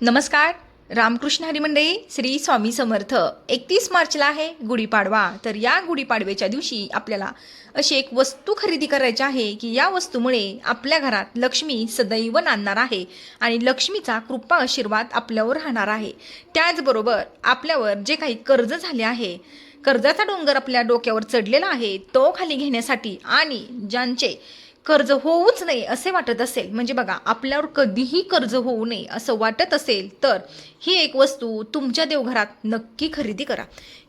नमस्कार रामकृष्ण हरिमंडळी श्री स्वामी समर्थ. एकतीस मार्चला आहे गुढीपाडवा. तर या गुढीपाडव्याच्या दिवशी आपल्याला अशी एक वस्तू खरेदी करायची आहे की या वस्तूमुळे आपल्या घरात लक्ष्मी सदैव नांदणार आहे आणि लक्ष्मीचा कृपा आशीर्वाद आपल्यावर राहणार आहे. त्याचबरोबर आपल्यावर जे काही कर्ज झाले आहे कर्जाचा डोंगर आपल्या डोक्यावर चढलेला आहे तो खाली घेण्यासाठी आणि ज्यांचे कर्ज होऊच नये असे वाटत असेल. म्हणजे बघा आपल्यावर कधीही कर्ज होऊ नये असं वाटत असेल तर ही एक वस्तू तुमच्या देवघरात नक्की खरेदी करा.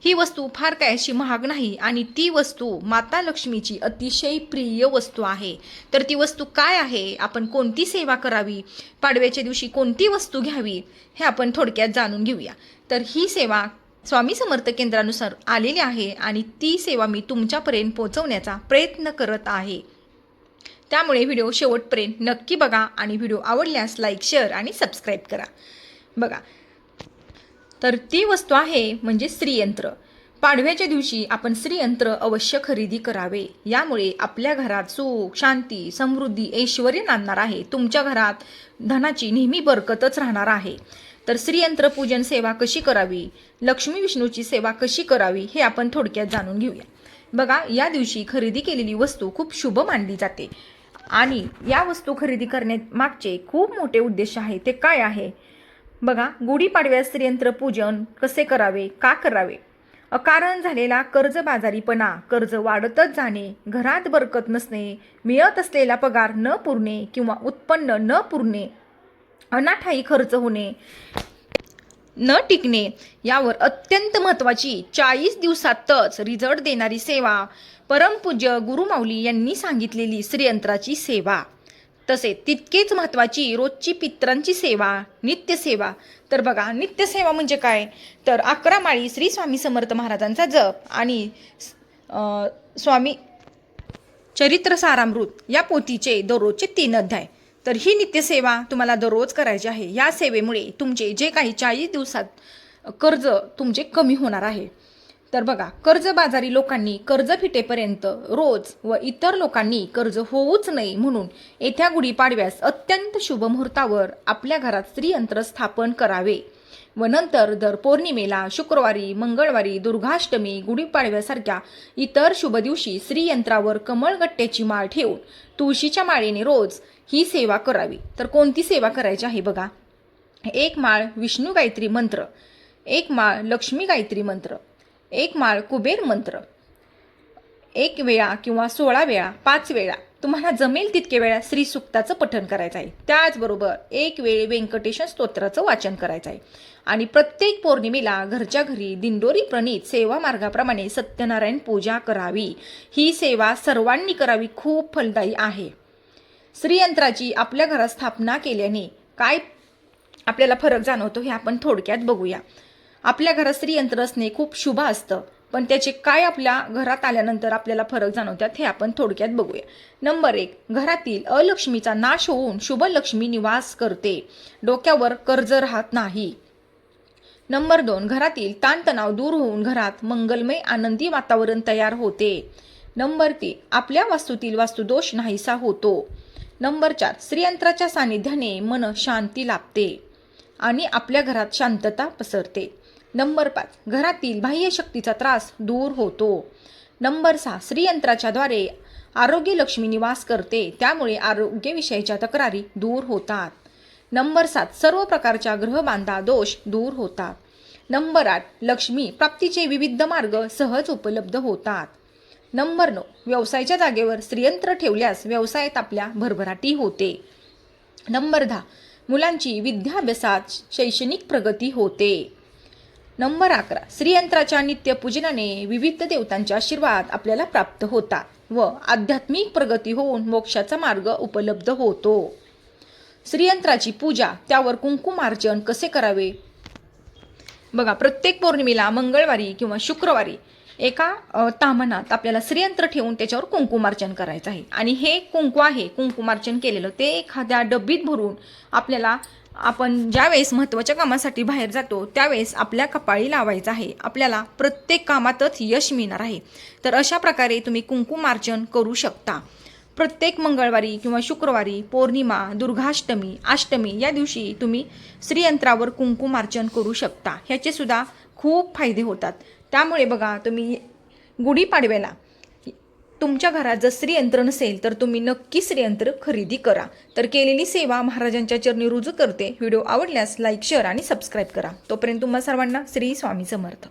ही वस्तू फार काय अशी महाग नाही आणि ती वस्तू माता लक्ष्मीची अतिशय प्रिय वस्तू आहे. तर ती वस्तू काय आहे? आपण कोणती सेवा करावी? पाडव्याच्या दिवशी कोणती वस्तू घ्यावी? हे आपण थोडक्यात जाणून घेऊया. तर ही सेवा स्वामी समर्थ केंद्रानुसार आलेली आहे आणि ती सेवा मी तुमच्यापर्यंत पोहोचवण्याचा प्रयत्न करत आहे. त्यामुळे व्हिडिओ शेवटपर्यंत नक्की बघा आणि व्हिडिओ आवडल्यास लाईक शेअर आणि सबस्क्राईब करा. बघा. तर ती वस्तू आहे म्हणजे श्रीयंत्र. पाडव्याच्या दिवशी आपण श्रीयंत्र अवश्य खरेदी करावे. यामुळे आपल्या घरात सुख शांती समृद्धी ऐश्वर नांदणार आहे. तुमच्या घरात धनाची नेहमी बरकतच राहणार आहे. तर श्रीयंत्र पूजन सेवा कशी करावी? लक्ष्मी विष्णूची सेवा कशी करावी? हे आपण थोडक्यात जाणून घेऊया. बघा या दिवशी खरेदी केलेली वस्तू खूप शुभ मानली जाते. आणि या वस्तू खरेदी करण्यामागचे खूप मोठे उद्देश आहे. ते काय आहे? बघा गुढीपाडव्यास स्त्रियंत्र पूजन कसे करावे? का करावे? अकारण झालेला कर्जबाजारीपणा कर्ज वाढतच जाणे घरात बरकत नसणे मिळत असलेला पगार न पुरणे किंवा उत्पन्न न पुरणे अनाठाई खर्च होणे न टिकणे यावर अत्यंत महत्त्वाची चाळीस दिवसातच रिझल्ट देणारी सेवा. परमपूज्य गुरुमाऊली यांनी सांगितलेली श्रीयंत्राची सेवा. तसे तितकेच महत्त्वाची रोजची पित्रांची सेवा नित्यसेवा. तर बघा नित्यसेवा म्हणजे काय? तर अकरा माळी श्री स्वामी समर्थ महाराजांचा जप आणि स्वामी चरित्र सारामृत या पोथीचे दररोजचे तीन अध्याय. तर ही नित्यसेवा तुम्हाला दररोज करायची आहे. या सेवेमुळे तुमचे जे काही चाळीस दिवसात कर्ज तुमचे कमी होणार आहे. तर बघा कर्जबाजारी लोकांनी कर्ज फिटेपर्यंत रोज व इतर लोकांनी कर्ज होऊच नये म्हणून येत्या गुढीपाडव्यास अत्यंत शुभ मुहूर्तावर आपल्या घरात स्त्रीयंत्र स्थापन करावे. व नंतर दर पौर्णिमेला शुक्रवारी मंगळवारी दुर्गाष्टमी गुढीपाडव्यासारख्या इतर शुभ दिवशी श्रीयंत्रावर कमळगट्ट्याची माळ ठेवून तुळशीच्या माळेने रोज ही सेवा करावी. तर कोणती सेवा करायची आहे बघा. एक माळ विष्णू गायत्री मंत्र एक माळ लक्ष्मी गायत्री मंत्र एक माळ कुबेर मंत्र एक वेळा किंवा सोळा वेळा पाच वेळा तुम्हाला जमेल तितके वेळा श्री सुक्ताचं पठण करायचं आहे. त्याचबरोबर एक वेळ व्यंकटेश स्तोत्राचं वाचन करायचं आहे. आणि प्रत्येक पौर्णिमेला घरच्या घरी दिंडोरी प्रणीत सेवा मार्गाप्रमाणे सत्यनारायण पूजा करावी. ही सेवा सर्वांनी करावी खूप फलदायी आहे. श्रीयंत्राची आपल्या घरात स्थापना केल्याने काय आपल्याला फरक जाणवतो हे आपण थोडक्यात बघूया. आपल्या घरात स्त्रीयंत्र असणे खूप शुभ असतं. पण त्याचे काय आपल्या घरात आल्यानंतर आपल्याला फरक जाणवतात हे आपण थोडक्यात बघूया. नंबर एक घरातील अलक्ष्मीचा नाश होऊन शुभलक्ष्मी निवास करते. डोक्यावर कर्ज राहत नाही. नंबर दोन घरातील ताणतणाव दूर होऊन घरात मंगलमय आनंदी वातावरण तयार होते. नंबर तीन आपल्या वास्तूतील वास्तुदोष नाहीसा होतो. नंबर चार स्त्रियंत्राच्या सानिध्याने मन शांती लाभते आणि आपल्या घरात शांतता पसरते. नंबर पाच घरातील बाह्य शक्तीचा त्रास दूर होतो. नंबर सहा श्रीयंत्राच्या द्वारे आरोग्य लक्ष्मी निवास करते त्यामुळे आरोग्यविषयीच्या तक्रारी दूर होतात. नंबर सात सर्व प्रकारच्या ग्रहबांधा दोष दूर होतात. नंबर आठ लक्ष्मी प्राप्तीचे विविध मार्ग सहज उपलब्ध होतात. नंबर नऊ व्यवसायाच्या जागेवर श्रीयंत्र ठेवल्यास व्यवसायात आपल्या भरभराटी होते. नंबर दहा मुलांची विद्याभ्यासात शैक्षणिक प्रगती होते. नंबर अकरा. श्रीयंत्राच्या नित्यपूजनाने विविध देवतांचे आशीर्वाद आपल्याला प्राप्त होतात व आध्यात्मिक प्रगती होऊन मोक्षाचा मार्ग उपलब्ध होतो. श्रीयंत्राची पूजा त्यावर कुंकुमार्जन कसे करावे? बघा प्रत्येक पौर्णिमेला मंगळवारी किंवा शुक्रवारी एका अ, तामनात आपल्याला श्रीयंत्र ठेवून त्याच्यावर कुंकुमार्चन करायचं आहे. आणि हे कुंकू आहे कुंकुमार्चन केलेलं ते एखाद्या डब्बीत भरून आपल्याला आपण ज्यावेळेस महत्त्वाच्या कामासाठी बाहेर जातो त्यावेळेस आपल्या कपाळी लावायचं आहे. आपल्याला प्रत्येक कामातच यश मिळणार आहे. तर अशा प्रकारे तुम्ही कुंकुमार्चन करू शकता. प्रत्येक मंगळवारी किंवा शुक्रवारी पौर्णिमा दुर्गाष्टमी अष्टमी या दिवशी तुम्ही श्रीयंत्रावर कुंकुमार्चन करू शकता. ह्याचे सुद्धा खूप फायदे होतात. त्यामुळे बघा तुम्ही गुढीपाडव्याला तुमच्या घरात जर श्रीयंत्र नसेल तर तुम्ही नक्की श्रीयंत्र खरेदी करा. तर केलेली सेवा महाराजांच्या चरणी रुजू करते. व्हिडिओ आवडल्यास लाईक शेअर आणि सबस्क्राईब करा. तोपर्यंत तुम्हा सर्वांना श्री स्वामी समर्थ.